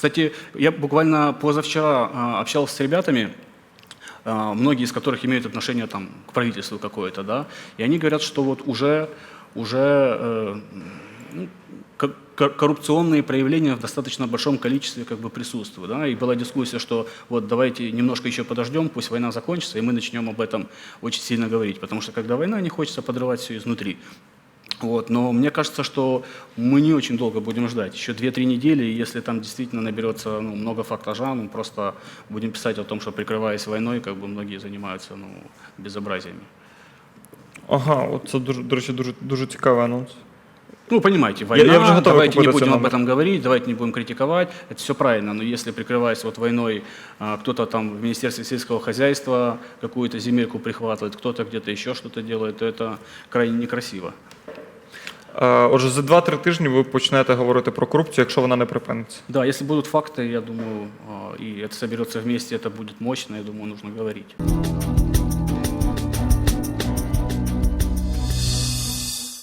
Кстати, я буквально позавчера а, общался с ребятами, а, многие из которых имеют отношение там, к правительству какое-то, да, и они говорят, что вот уже, уже э, ну, ко- ко- коррупционные проявления в достаточно большом количестве как бы присутствуют, да, и была дискуссия, что вот давайте немножко еще подождем, пусть война закончится, и мы начнем об этом очень сильно говорить, потому что когда война, не хочется подрывать все изнутри. Вот, но мне кажется, что мы не очень долго будем ждать. Еще 2-3 недели, и если там действительно наберется ну, много фактажа, мы просто будем писать о том, что прикрываясь войной, как бы многие занимаются ну, безобразиями. Ага, от це дуже, до речі, дуже, дуже цікавий анонс. Ну, понимаете, война, я уже готов давайте не будем об этом говорить, давайте не будем критиковать, это все правильно, но если прикрываясь вот войной, а, кто-то там в Министерстве сельского хозяйства какую-то земельку прихватывает, кто-то где-то еще что-то делает, то это крайне некрасиво. Отже, за 2-3 тижні ви почнете говорити про корупцію, якщо вона не припиниться. Да, если будут факты, я думаю, а, и это соберется вместе, это будет мощно, я думаю, нужно говорить.